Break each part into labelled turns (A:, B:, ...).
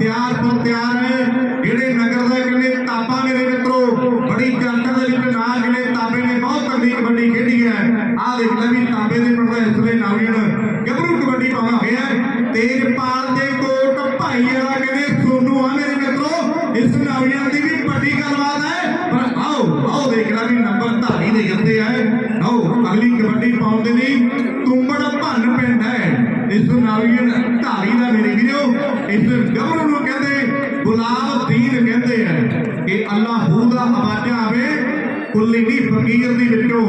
A: ਤਿਆਰ ਤੋਂ ਤਿਆਰ ਹੈ ਜਿਹੜੇ ਨਗਰ ਦੇ ਕਹਿੰਦੇ ਤਾਪਾ ਮੇਰੇ ਮਿੱਤਰੋ, ਬੜੀ ਜੰਟਰ ਦੇ ਵਿੱਚ ਨਾ ਕਿਨੇ ਤਾਬੇ ਨੇ, ਬਹੁਤ ਤਕੜੀ ਕਬੱਡੀ ਖੇਡੀ ਹੈ। ਆਹ ਦੇਖ ਲੈ ਵੀ ਤਾਬੇ ਦੇ ਪਿੰਡ ਦਾ ਇਸ ਵੇਲੇ ਨਵੀਨ ਗੱਭਰੂ ਕਬੱਡੀ ਪਾਉਂਦਾ ਹੋਇਆ ਤੇਜਪਾਲ ਦੇ ਕੋਟ ਭਾਈ ਵਾਲਾ ਕਹਿੰਦੇ, ਸੋਨੂ ਆ ਮੇਰੇ ਮਿੱਤਰੋ। ਇਸ ਨਵੀਨ ਦੀ ਵੀ ਵੱਡੀ ਗੱਲਬਾਤ ਹੈ। ਪਰ ਆਓ ਆਓ ਦੇਖ ਲੈ ਵੀ ਨੰਬਰ ਧਾਰੀ ਦੇ ਜਾਂਦੇ ਆ। ਆਓ, ਅਗਲੀ ਕਬੱਡੀ ਪਾਉਣ ਦੇ ਤੁੰਬੜ ਭੰਨ ਪਿੰਡ ਹੈ। ਇਸ ਨਵੀਨ ਧਾਰੀ ਦਾ ਮੇਰੇ ਵੀਰੋ, ਇਸ ਗੱਭਰੂ ਦਾ ਆਵਾਜ਼ਾ ਆਵੇ, ਕੁੱਲੀ ਨਹੀਂ ਫਕੀਰ ਦੀ ਵਿੱਚੋਂ।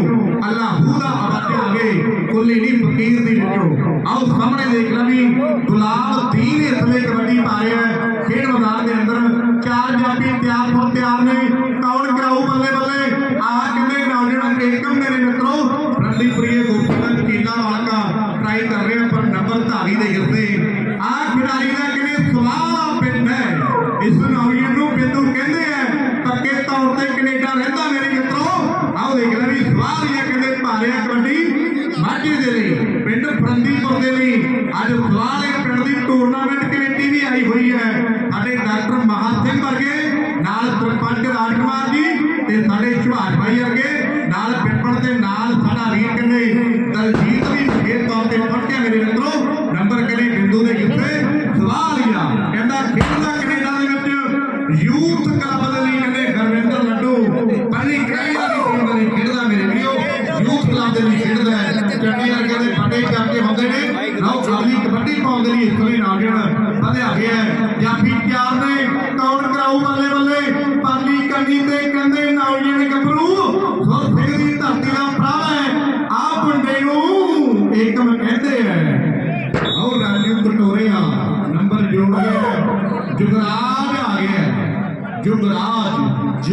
A: ਅੱਲਾਹੂ ਦਾ ਆਵਾਜ਼ਾ ਆਵੇ, ਕੁੱਲੀ ਨਹੀਂ ਫਕੀਰ ਦੀ ਵਿੱਚੋਂ। ਆਓ ਸਾਹਮਣੇ ਦੇਖ ਲੈ ਵੀ ਗੁਲਾਬ ਦੀਨ ਇਸ ਵੇਲੇ ਕਬੱਡੀ ਪਾ ਰਿਹਾ ਹੈ। ਖੇਡ ਮੈਦਾਨ ਦੇ ਅੰਦਰ ਚਾਰ ਜਾਪੀ ਤਿਆਰ ਹੋ, ਤਿਆਰ ਨੇ। ਕੌਣ ਕਰਾਊ ਬੱਲੇ ਬੱਲੇ? ਆ ਕਿੰਨੇ ਨੌਜਵਾਨ ਏਕਮ ਮੇਰੇ ਮਿੱਤਰੋ। ਰੰਦੀ ਪ੍ਰੀਏ ਦਾ ਕੀਲਾ ਵਾਲਕਾ ਟਰਾਈ ਕਰ ਰਿਹਾ ਆ ਪਰ ਨੰਬਰ ਧਾਰੀ ਦੇ ਗਿਰਦੇ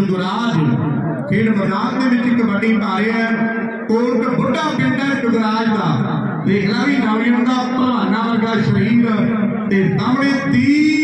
A: ਜੁਗਰਾਜ ਖੇਡ ਮੈਦਾਨ ਦੇ ਵਿੱਚ ਕਬੱਡੀ ਪਾ ਰਿਹਾ ਹੈ। ਕੋਟ ਬੁੱਢਾ ਪਿੰਡ ਹੈ ਜੁਗਰਾਜ ਦਾ। ਦੇਖ ਵੀ ਨਵੇਂ ਦਾ ਭਾਨਾ ਵਰਗਾ ਸ਼ਹੀਦ ਤੇ ਸਾਹਮਣੇ 30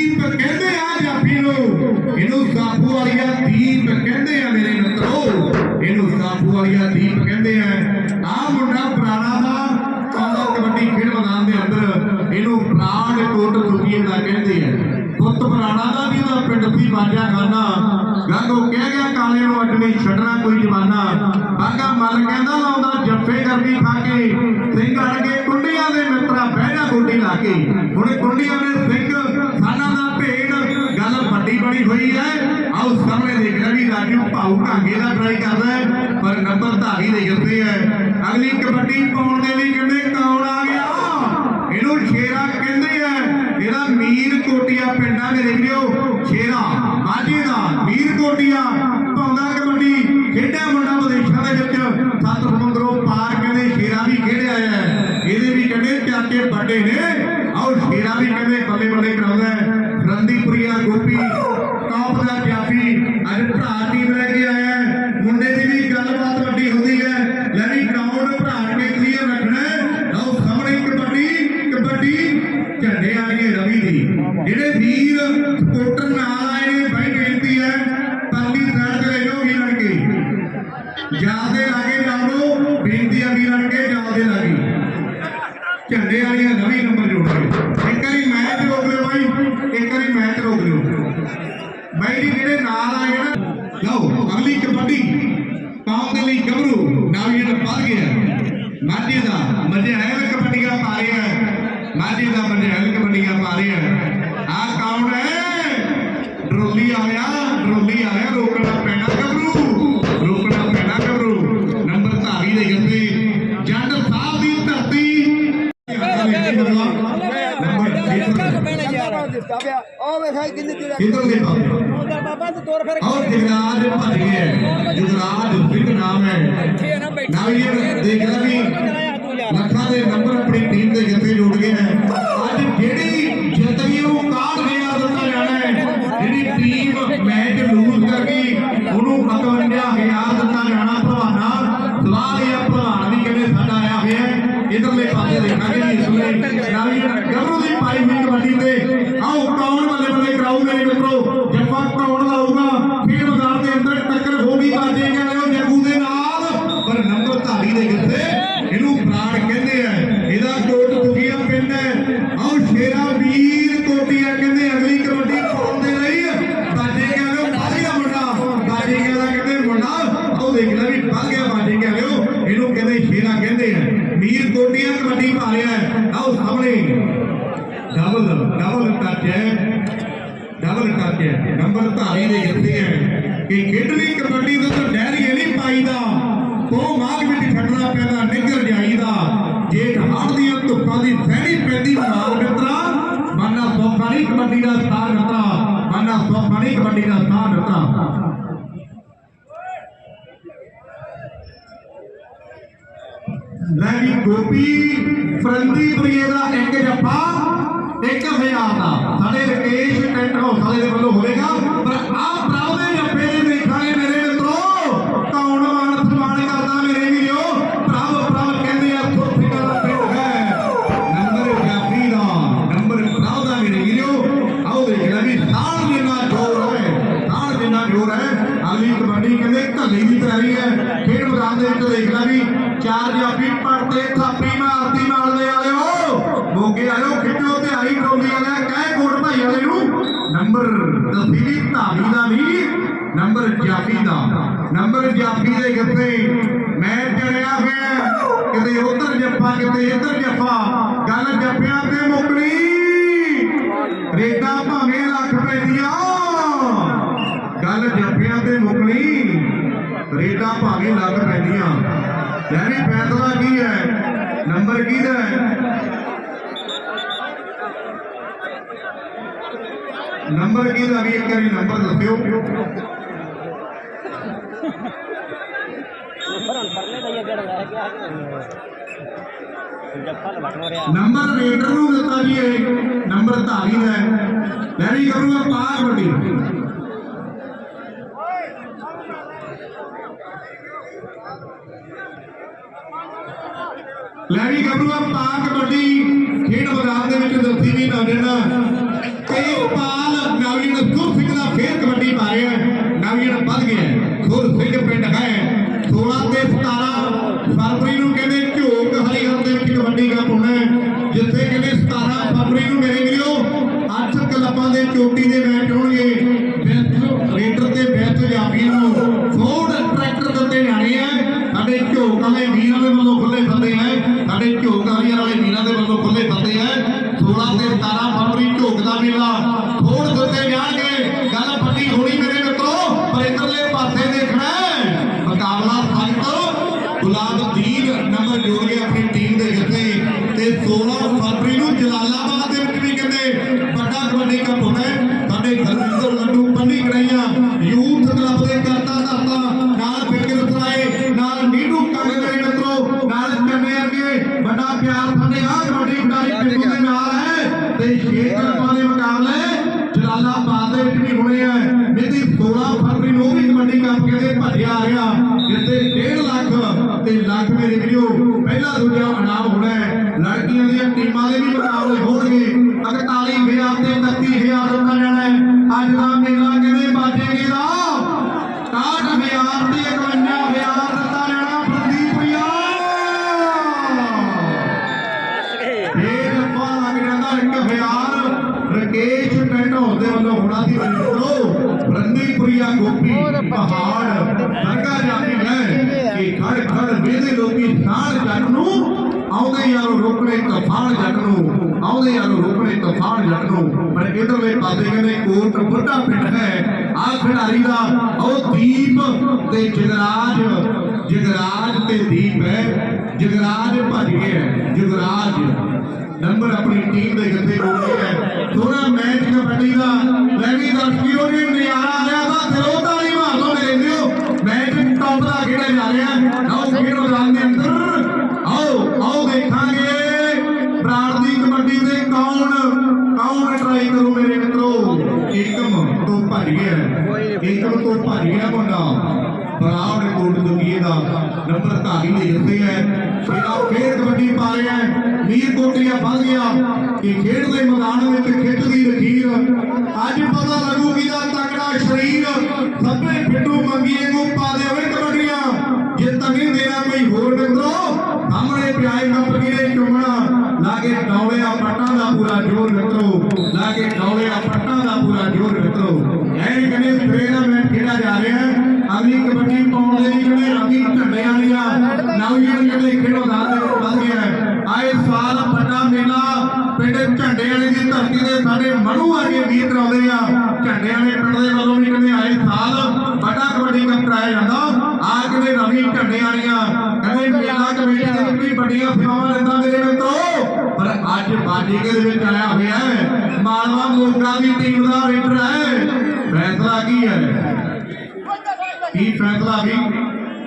A: ਵੀ ਢਾਂਗੇ ਦਾ ਟਰਾਈ ਕਰਦਾ ਹੈ, ਪਰ ਨੰਬਰ ਧਾਰੀ ਦੇ ਗਿਰਦੇ ਹੈ। ਅਗਲੀ ਕਬੱਡੀ ਪਾਉਣ ਦੇ ਲਈ ਕਹਿੰਦੇ ਕੌਣ ਆ ਗਿਆ? ਇਹਨੂੰ ਸ਼ੇਰਾ ਕਹਿੰਦੇ ਆ। ਇਹਦਾ ਮੀਰ ਕੋਟੀਆ ਪਿੰਡਾ ਮੇਰੇ ਵੀਰੋ। ਸ਼ੇਰਾ ਮਾਝੇ ਦਾ ਮੀਰ ਕੋਟੀਆ ਪਾਉਂਦਾ ਕਬੱਡੀ। ਖੇਡਿਆ ਮੁੰਡਾ ਵਿਦੇਸ਼ਾਂ ਦੇ ਵਿੱਚ। ਸੱਤ ਸਮੁੰਦਰੋਂ ਪਾਰ ਕਹਿੰਦੇ ਸ਼ੇਰਾ ਵੀ ਖੇਡਿਆ ਹੈ। ਇਹਦੇ ਵੀ ਕਹਿੰਦੇ ਚਾਚੇ ਵੱਡੇ ਨੇ। ਆਓ ਸ਼ੇਰਾ ਵੀ ਕਹਿੰਦੇ ਬੱਲੇ ਬੱਲੇ ਮਾਝੇ ਦਾ ਮਜਹਿਲ ਕਬੱਡੀਆਂ ਪਾ ਰਿਹਾ ਹੈ। ਮਾਝੇ ਦਾ ਮਜਹਿਲ ਕਬੱਡੀਆਂ ਪਾ ਰਿਹਾ ਹੈ। ਆਹ ਕੌਣ ਹੈ? ਡਰੋਲੀ ਆਇਆ ਡਰੋਲੀ ਆਇਆ ਰੋਕਣਾ ਪੈਣਾ ਗੱਭਰੂ ਰੋਕਣਾ ਪੈਣਾ ਗੱਭਰੂ ਨੰਬਰ ਧਾਰੀ ਦੇ ਗੱਭੇ ਜੰਡ ਸਾਹਿਬ ਦੀ ਧਰਤੀ।
B: ਦਿੱਤਾ ਪਿਆ ਉਹ ਵੇਖਾ ਕਿੰਨੀ ਤੇਰਾ
A: ਕਿੱਧਰ ਦੇ ਪਾਉਂਦੇ
B: ਉਹਦਾ ਬਾਬਾ
A: ਪਹਿਲੀ ਕਬੱਡੀ ਦਾ ਸਾਹ ਦਿੱਤਾ। ਲੈ ਵੀ ਗੋਪੀ ਫਰੰਦੀ ਪ੍ਰੀਏ ਦਾ ਇੱਕ ਜੱਫਾ 1000 ਦਾ। ਸਾਡੇ ਰਕੇਸ਼ ਟੈਂਟ ਹਾਊਸ ਵਾਲੇ ਦੇ ਵੱਲੋਂ ਹੋਵੇਗਾ, ਪਰ ਆਹ ਬੇਟਾ ਉਹ ਤੇ ਆਈ ਟਰਾਲੀ ਵਾਲਾ ਕਹਿ ਕੋਟ ਭਾਈ ਵਾਲੇ ਨੂੰ, ਨੰਬਰ ਦਸਵੀਂ ਧਾਰੀ ਦਾ ਨਹੀਂ ਨੰਬਰ ਜਾਪੀ ਦਾ। ਨੰਬਰ ਜਾਪੀ ਦੇ ਗੱਤੇ ਮੈਂ ਚੜਿਆ ਫਿਰ, ਕਿਤੇ ਉਧਰ ਜੱਫਾ, ਕਿਤੇ ਇੱਧਰ ਜੱਫਾ, ਗੱਲ ਜੱਫਿਆਂ ਤੇ ਮੁਕਣੀ। ਰੇਤਾ ਭਾਵੇਂ ਲੱਖ ਪੈਂਦੀਆਂ, ਗੱਲ ਜੱਫਿਆਂ ਤੇ ਮੁਕਣੀ। ਰੇਤਾ ਭਾਵੇਂ ਲੱਖ ਪੈਂਦੀਆਂ। ਯਾਨੀ ਫੈਸਲਾ ਕੀ ਹੈ? ਨੰਬਰ ਕਿਹਦਾ ਹੈ? ਨੰਬਰ ਕੀ ਦਾ ਵੀ ਇੱਕ ਨੰਬਰ ਦੱਸਿਓ? ਨੰਬਰ ਰੇਡਰ ਨੂੰ ਦਿੱਤਾ ਜੀ ਇਹ। ਨੰਬਰ ਧਾਰੀ ਦਾ ਹੈ। ਵੈਰੀ ਕਰੂਗਾ ਪਾਰ ਵੱਡੀ ਲੈਣੀ ਗੱਭਰੂਆ ਪਾ ਕਬੱਡੀ ਖੇਡ ਮੈਦਾਨ ਦੇ ਵਿੱਚ ਦੱਸੀ ਵੀ ਤੁਹਾਡੇ ਨਾਲ ਇਹ ਪਾ ਜੱਟ ਨੂੰ ਆਉਂਦੇ ਯਾਰ ਰੋਕਣੇ ਤਫਾਨ ਜੱਟ ਨੂੰ, ਆਉਂਦੇ ਯਾਰ ਰੋਕਣੇ ਤਫਾਨ ਜੱਟ ਨੂੰ। ਪਰ ਇਧਰਲੇ ਪਾਸੇ ਕਹਿੰਦੇ ਕੋਟ ਬੁੱਢਾ ਪਿੰਡ ਹੈ। ਆ ਖਿਡਾਰੀ ਦਾ ਉਹ ਦੀਪ ਤੇ ਜਗਰਾਜ। ਜਗਰਾਜ ਤੇ ਦੀਪ ਹੈ। ਜਗਰਾਜ ਭੱਜ ਗਿਆ ਜਗਰਾਜ ਨੰਬਰ ਆਪਣੀ ਟੀਮ ਦੇ ਗੱਤੇ ਹੋ ਹੈ। ਥੋੜਾ ਮੈਚ ਕਬੱਡੀ ਦਾ। ਲੈ ਵੀ ਦਰਸ਼ਕੀਓ ਜੀ, ਨਿਆਰਾ ਹੈ ਤਾਂ ਫਿਰੋਦਾ ਹੈਗੇ ਇਧਰ ਤੋਂ ਭਾਰੀਆ ਮੁੰਡਾ। ਬਰਾੜ ਕੋਟ ਦੁਨੀਏ ਦਾ ਨੰਬਰ ਧਾਰੀ ਦੇ ਜਿੱਤੇ ਹੈ ਇਹਦਾ ਫੇਰ ਕਬੱਡੀ ਪਾ ਰਿਹਾ ਹੈ ਵੀਰ ਕੋਟੀਆ ਵੱਧ ਗਿਆ। ਕਿ ਖੇਡ ਦੇ ਮੈਦਾਨ ਵਿੱਚ ਖਿੱਚਦੀ ਲਖੀਰ ਅੱਜ ਪਤਾ ਲੱਗੂਗੀ ਕਿਹਦਾ ਤਕੜਾ ਸ਼ਰੀਰ ਸੱਭੇ ਪਿੰਡ ਕਰਾਉਂਦੇ ਆ। ਝੰਡਿਆਂ ਦੇ ਪਿੰਡ ਦੇ ਵੱਲੋਂ ਵੀ ਕਹਿੰਦੇ ਆਏ ਸਾਲ, ਵੱਡਾ ਕਬੱਡੀ ਕੱਪ ਕਰਾਇਆ ਜਾਂਦਾ। ਆ ਕਹਿੰਦੇ ਨਵੀਂ ਝੰਡੇ ਵਾਲੀਆਂ ਕਹਿੰਦੇ ਮੇਲਾ ਕਮੇਟੀ ਦੇ ਵਿੱਚ ਵੀ ਵੱਡੀਆਂ ਸੇਵਾਵਾਂ ਲੈਂਦਾ ਮੇਰੇ ਮਿੱਤਰੋ। ਪਰ ਅੱਜ ਬਾਜੀਗੇ ਦੇ ਵਿੱਚ ਆਇਆ ਹੋਇਆ ਹੈ। ਮਾਲਵਾ ਮੋਗਾ ਦੀ ਟੀਮ ਦਾ ਰੇਡਰ ਹੈ। ਫੈਸਲਾ ਕੀ ਹੈ? ਕੀ ਫੈਸਲਾ ਵੀ?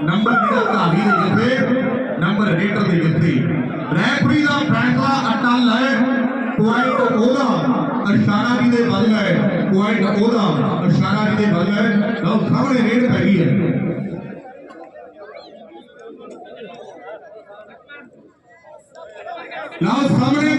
A: ਨੰਬਰ ਜਿਹੜਾ ਧਾਰੀ ਦੇ ਜਿੱਥੇ, ਨੰਬਰ ਰੇਟਰ ਦੇ ਜਿੱਥੇ। ਰੈਫਰੀ ਦਾ ਫੈਸਲਾ ਅਟਲ ਹੈ। ਪੁਆਇੰਟ ਉਹਦਾ ਅਸ਼ਾਰਾ ਜੀ ਦੇ ਵੱਲ ਹੈ, ਪੁਆਇੰਟ ਉਹਦਾ ਅਸ਼ਾਰਾ ਜੀ ਦੇ ਵੱਲ ਹੈ। ਲਓ, ਸਾਹਮਣੇ ਰੇਡ ਪੈ ਗਈ ਹੈ। ਲਓ, ਸਾਹਮਣੇ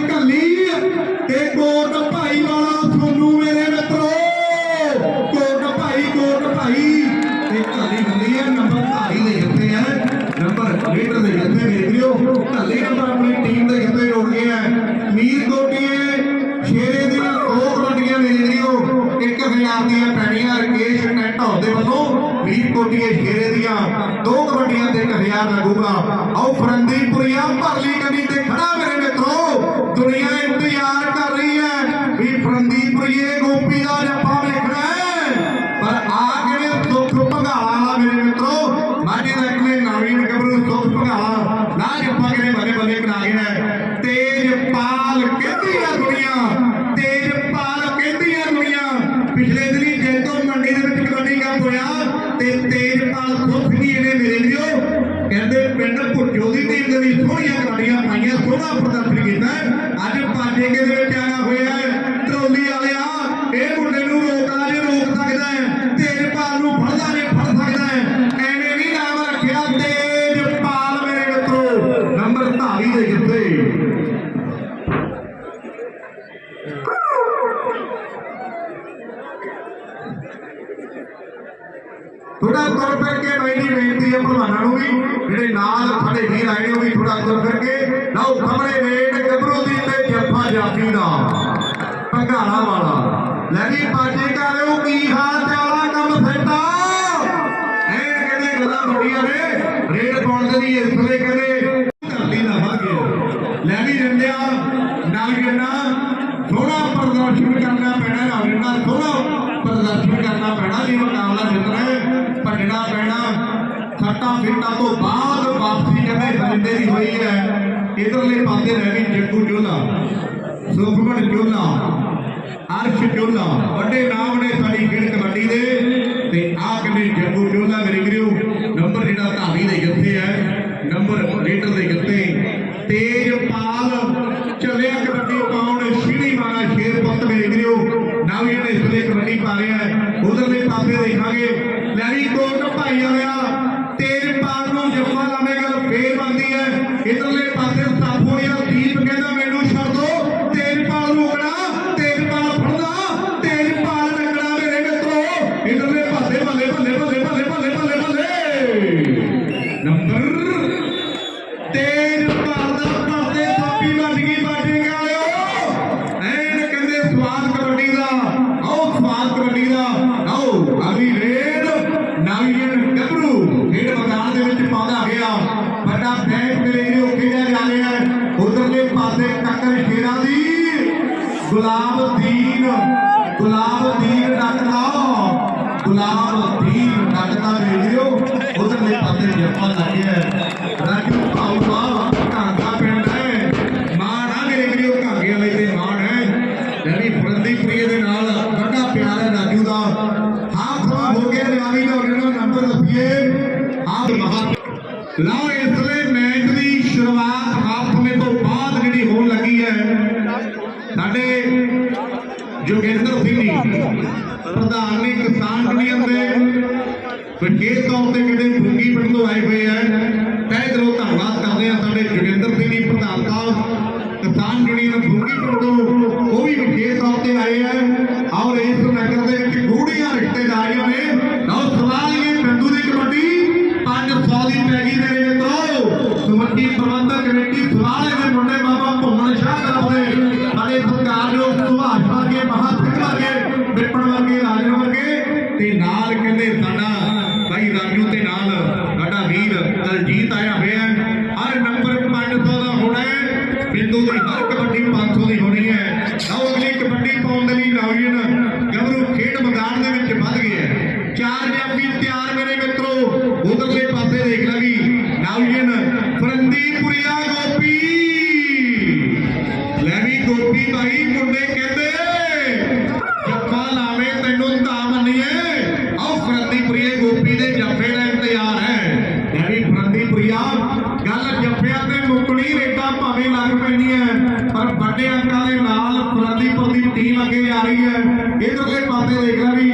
A: ਕਬੱਡੀਆਂ ਤੇ 1000 ਆਓ ਫਰੰਦੀਪੁਰੀਆ, ਭਰਲੀ ਕੰਨੀ ਤੇ ਖੜਾ ਮੇਰੇ ਮਿੱਤਰੋ। ਦੁਨੀਆ ਇੰਤਜ਼ਾਰ ਕਰ ਰਹੀ ਹੈ ਵੀ ਫਰੰਦੀਪੁਰੀਏ ਗੋਪੀ ਦਾ ਜੱਫਾ ਵੇਖਣਾ ਹੈ। ਪਰ ਆ ਕਿਹੜੇ ਦੁੱਖ ਭਗਾਲਾ ਮੇਰੇ ਮਿੱਤਰੋ? ਮਾਝੇ ਦਾ ਇਕਲੇ ਨਵੀਨ ਗੱਭਰੂ ਦੁੱਖ ਭਗਾਲਾ। ਨਾ ਜੱਫਾ ਕਿਹੜੇ ਬਰੇ ਬਰੇ ਕਰਾ ਗਿਆ ਜੱਫਾ ਦਾ ਭੰਗਾਲਾ ਵਾਲਾ। ਲੈ ਵੀ ਪਾਜੀ ਕਾਲਿਓ ਕੀ ਹਾਲ ਚਾਲਾ ਕੰਮ ਸੈਟਾ ਐ ਕਹਿੰਦੇ ਗੱਲਾਂ ਬੜੀਆਂ ਨੇ। ਰੇਡ ਪਾਉਣ ਦੇ ਲਈ ਇਸ ਵੇਲੇ ਕਹਿੰਦੇ ਧਰਤੀ ਦਾ ਲੈ ਵੀ ਰੰਡਿਆ ਨਾਲ ਜਨਾ ਥੋੜਾ ਪ੍ਰਦਰਸ਼ਨ ਕਰਨਾ ਪੈਣਾ ਰਾਵਿੰਦਾ ਥੋੜਾ ਪ੍ਰਦਰਸ਼ਨ ਕਰਨਾ ਪੈਣਾ, ਜੀ, ਮੁਕਾਬਲਾ ਜਿੱਤਣਾ ਹੈ ਭੱਜਣਾ ਪੈਣਾ। ਸੱਟਾਂ ਫਿੱਟਾਂ ਤੋਂ ਬਾਅਦ ਵਾਪਸੀ ਕਹਿੰਦੇ ਹਰਿੰਦੇ ਦੀ ਹੋਈ ਹੈ। ਇਧਰਲੇ ਪਾਸੇ ਰਹਿ ਗਈ ਜੱਗੂ ਜੋਲਾ ਸੁਖਮਨ ਜੋਲਾ ਅਰਸ਼ ਜੋਲਾ ਵੱਡੇ ਨਾਮ ਨੇ ਸਾਡੀ ਖੇਡ ਕਬੱਡੀ ਦੇ। ਤੇ ਆਹ ਕਹਿੰਦੇ ਜੱਗੂ ਜੋਲਾ ਮੇਰੇ ਵੀਰੋ ਨੰਬਰ ਜਿਹੜਾ ਧਾਰੀ ਦੇ ਜੱਥੇ ਹੈ, ਨੰਬਰ ਲੀਡਰ ਦੇ ਜੱਥੇ। ਤੇਜਪਾਲ ਚੱਲਿਆ ਕਬੱਡੀ ਪਾਉਣ। ਸ਼ੀੜੀ ਮਾਰਾ ਸ਼ੇਰ ਮੇਰੇ ਵੀਰੋ ਨਾਵੀ ਨੇ ਇਸ ਵੇਲੇ ਕਬੱਡੀ ਪਾ ਰਿਹਾ ਹੈ। ਉਧਰਲੇ ਪਾਸੇ ਦੇਖਾਂਗੇ। ਲੈ ਕੋਟ ਗੁਲਾਬ ਦੀਨ ਗੁਲਾਬ ਦੀਨ ਡੱਕਦਾ ਗੁਲਾਬ ਦੀਨ ਡੱਕਦਾ ਮੇਰੇ ਵੀਰੋ ਉਧਰਲੇ ਪਾਸੇ ਜੱਫਾ ਲੱਗਿਆ ਰਾਜੂ ਭਾਊਆ ਤੁਸੀਂ ਤਾਂ ਮੰਨੀਏ, ਆਓ ਫਰੰਦੀ ਗੋਪੀ ਦੇ ਜੱਫੇ ਦਾ ਇੰਤਜ਼ਾਰ ਹੈ। ਗੱਲ ਜੱਫਿਆਂ ਤੇ ਮੁਕਣੀ ਰੇਟਾ ਭਾਵੇਂ ਲੱਗ ਪੈਣੀਆਂ ਪਰ ਵੱਡੇ ਅੰਕਾਂ ਦੇ ਨਾਲ ਫਰੰਦੀਪੁਰ ਦੀ ਟੀਮ ਅੱਗੇ ਆ ਰਹੀ ਹੈ। ਇਧਰਲੇ ਪਾਸੇ ਦੇਖ ਵੀ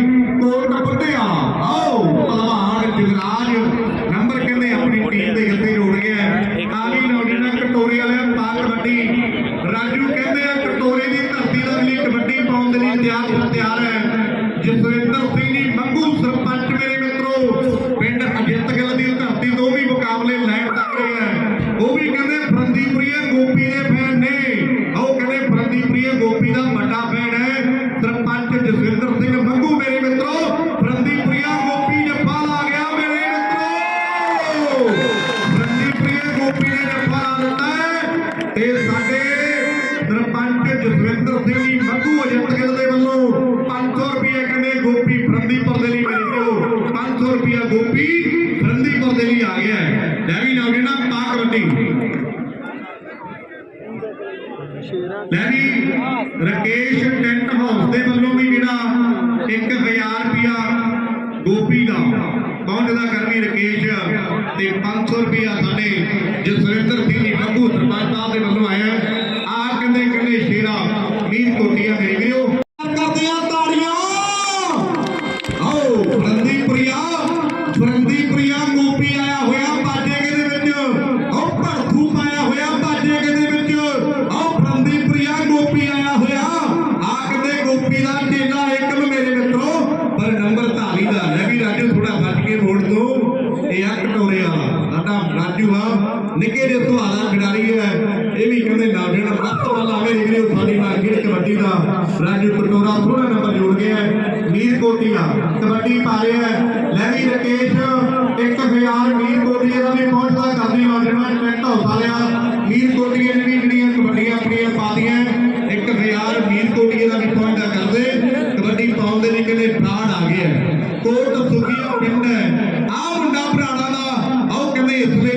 A: ਦਾ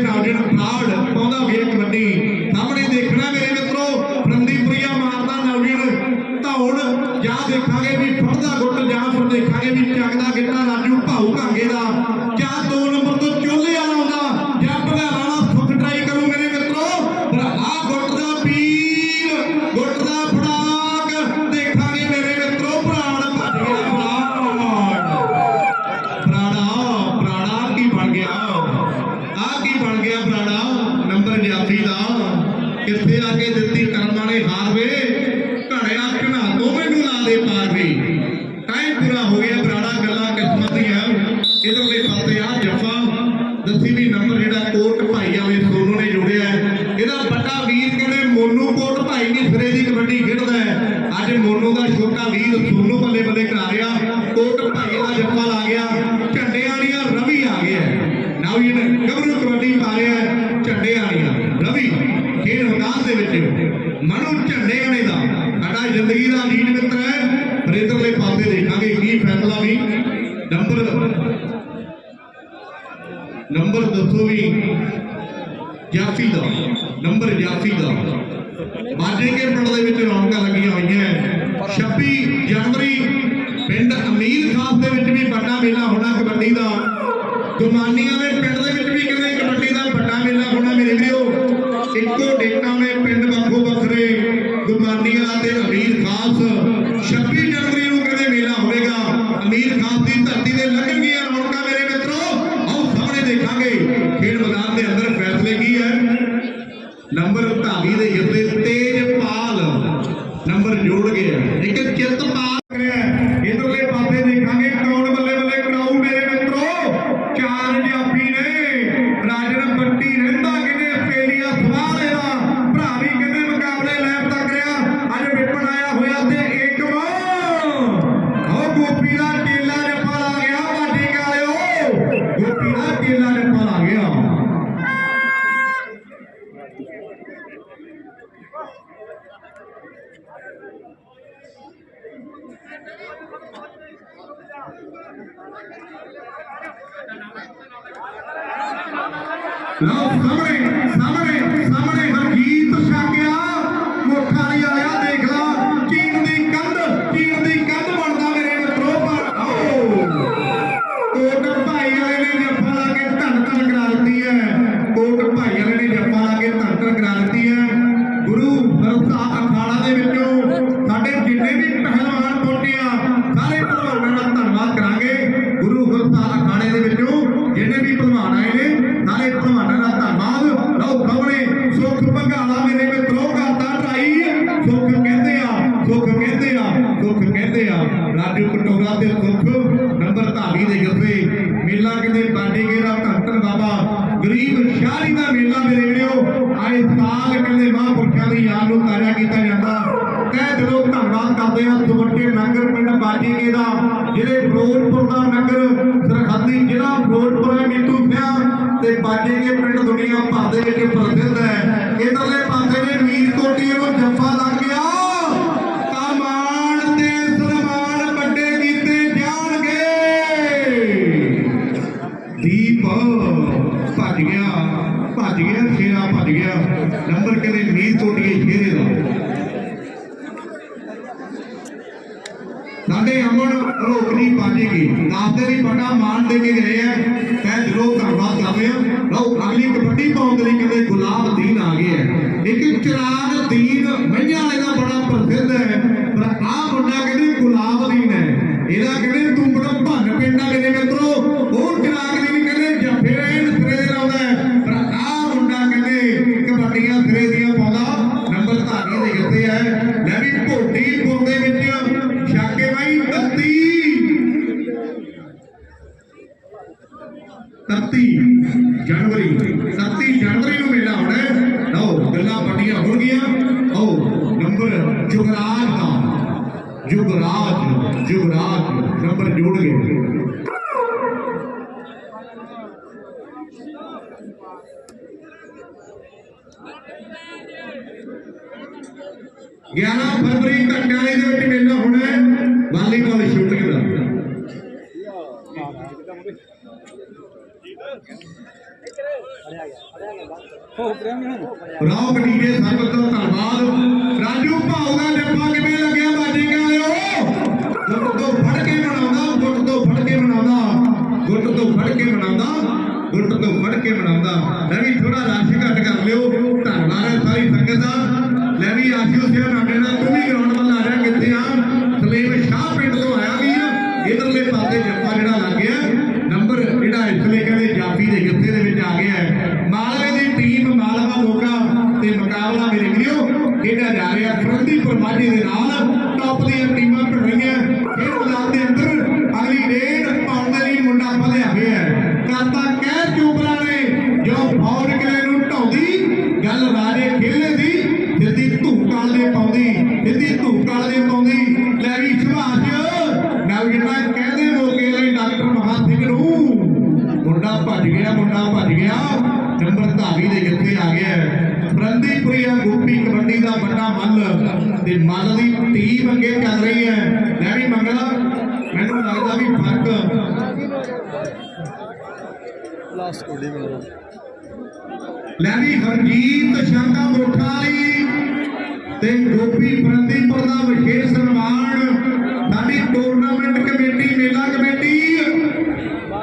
A: ਇਹਦਾ ਇੱਕੋ ਡੇਟਾਂ ਦੇ ਲਓ ਸਾਹਮਣੇ ਸੁਖ ਕਹਿੰਦੇ ਆ ਸੁਖ ਕਹਿੰਦੇ ਆ। ਰਾਜੂ ਕਟੋਰਾ ਤੇ ਸੁਖ ਨੰਬਰ ਧਾਰੀ ਦੇ ਗੱਫੇ ਮੇਲਾ ਕਿਤੇ ਬਾਡੀ ਗੇਰਾ ਧੰਤਨ ਬਾਬਾ। ਗਰੀਬ ਸ਼ਾਹਰੀ ਦਾ ਮੇਲਾ ਮੇਰੇ ਵੀਰੋ। ਆਏ ਸਾਲ ਕਹਿੰਦੇ ਮਹਾਂਪੁਰਸ਼ਾਂ ਦੀ ਯਾਦ ਨੂੰ ਤਾਜ਼ਾ ਕੀਤਾ ਜਾਂਦਾ। ਤੈ ਦਿਲੋਂ ਧੰਨਵਾਦ ਕਰਦੇ ਆ ਦੁਪੱਟੇ ਨਗਰ ਪਿੰਡ ਬਾਜੀਗੇ ਦਾ ਜਿਹੜੇ ਫਿਰੋਜ਼ਪੁਰ ਦਾ ਨਗਰ। ਸਰਹੱਦੀ ਜ਼ਿਲ੍ਹਾ ਫਿਰੋਜ਼ਪੁਰ ਹੈ ਮੀਤੂ ਸਿਆ ਤੇ ਬਾਜੀਗੇ ਸਾਡੇ ਅਮਨ ਰੋਕਣੀ ਪਾਜੇਗੀ। ਦਾਸਦੇ ਵੀ ਬੜਾ ਮਾਣ ਦੇ ਕੇ ਗਏ ਆ। ਤੈ ਦਿਲੋਂ ਧੰਨਵਾਦ ਕਰਦੇ ਆ ਲਓ, ਅਗਲੀ ਕਬੱਡੀ ਪਾਉਣ ਦੇ ਲਈ ਕਹਿੰਦੇ ਗੁਲਾਬ ਦੀਨ ਆ ਗਏ ਆ। ਇੱਕ ਚਿਰਾਗ ਦੀਨ, ਮਈਆਂ ਵਾਲੇ ਦਾ ਬੜਾ ਪ੍ਰਸਿੱਧ ਹੈ। ਪਰ ਆਹ ਮੁੰਡਾ ਕਹਿੰਦੇ ਗੁਲਾਬ ਦੀਨ ਹੈ। ਇਹਦਾ ਨੰਬਰ ਗਏ। ਗਿਆਰਾਂ ਫਰਵਰੀ ਘੰਟਾਲੇ ਦੇ ਵਿੱਚ ਮੇਲਾ ਹੋਣਾ ਹੈ। ਵਾਲੀਬਾਲ ਸ਼ੂਟਿੰਗ ਦਾ ਰਾਓ ਕਟੀਜੇ ਸਭ ਤੋਂ ਧੰਨਵਾਦ। ਰਾਜੂ ਭਾਉ ਦਾ ਡੱਬਾ ਕਿਵੇਂ ਲੱਗਿਆ, ਬਾਜੀ ਵਾਲਿਓ ਗੁੱਟ ਤੋਂ ਫੜ ਕੇ ਬਣਾਉਂਦਾ। ਗੁੱਟ ਗੁੱਟ ਤੋਂ ਫੜ ਕੇ ਬਣਾਉਂਦਾ ਗੁੱਟ ਤੋਂ ਫੜ ਕੇ ਬਣਾਉਂਦਾ ਲੈ ਵੀ ਥੋੜਾ ਰਸ਼ ਘੱਟ ਕਰ ਲਿਓ ਧੰਨਵਾਦ ਹੈ ਸਾਰੀ ਸੰਗਤ ਦਾ। ਲੈ ਵੀ ਆਸ਼ੂ ਸਿੰਘ ਨਾਡੇ ਦਾ ਤੂੰ ਵੀ ਗਰਾਊਂਡ ਵੱਲ ਆ ਰਿਹਾ ਕਿੱਥੇ ਆ? ਸਲੀਮ ਸ਼ਾਹ ਪਿੰਡ ਤੋਂ ਆਇਆ ਵੀ ਇਧਰਲੇ ਪਾਸੇ ਜੱਫਾ ਜਿਹੜਾ ਲੱਗ ਗਿਆ, ਨੰਬਰ ਜਿਹੜਾ ਇਸ ਲਈ ਕਹਿੰਦੇ ਜਾਫੀ ਦੇ ਜੱਫੇ ਦੇ ਵਿੱਚ ਆ ਗਿਆ ਹੈ। ਮਾਲਵੇ ਦੀ ਟੀਮ, ਮਾਲਵਾ ਮੋਗਾ ਤੇ ਮੁਕਾਬਲਾ ਮੇਰੇ ਵੀਰੋ, ਖੇਡਿਆ ਜਾ ਰਿਹਾ। ਫਿਰੰਦੀਪੁਰ ਮਾਝੇ ਦੇ ਨਾਲ ਟੌਪ ਦੀਆਂ ਟੀਮਾਂ ਭਿੜ ਰਹੀਆਂ। ਇਹ ਮੈਦਾਨ ਦੇ ਅੰਦਰ ਲਾਸਟ ਕੋਲੀ ਮੈਨੂੰ ਲੈ ਵੀ ਹਰਜੀਤ ਸ਼ਾਂਦਾ ਮੋਠਾ ਵਾਲੀ ਤੇ ਗੋਪੀ ਪ੍ਰਦੀਪਰ ਦਾ ਵਿਸ਼ੇਸ਼ ਸਨਮਾਨ। ਸਾਡੀ
B: ਟੂਰਨਾਮੈਂਟ ਕਮੇਟੀ, ਮੇਲਾ
A: ਕਮੇਟੀ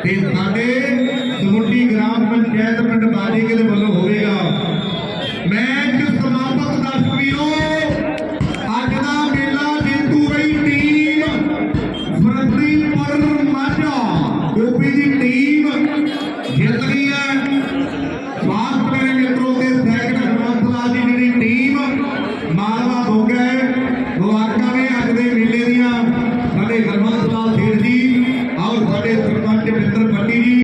A: ਤੇ ਸਾਡੇ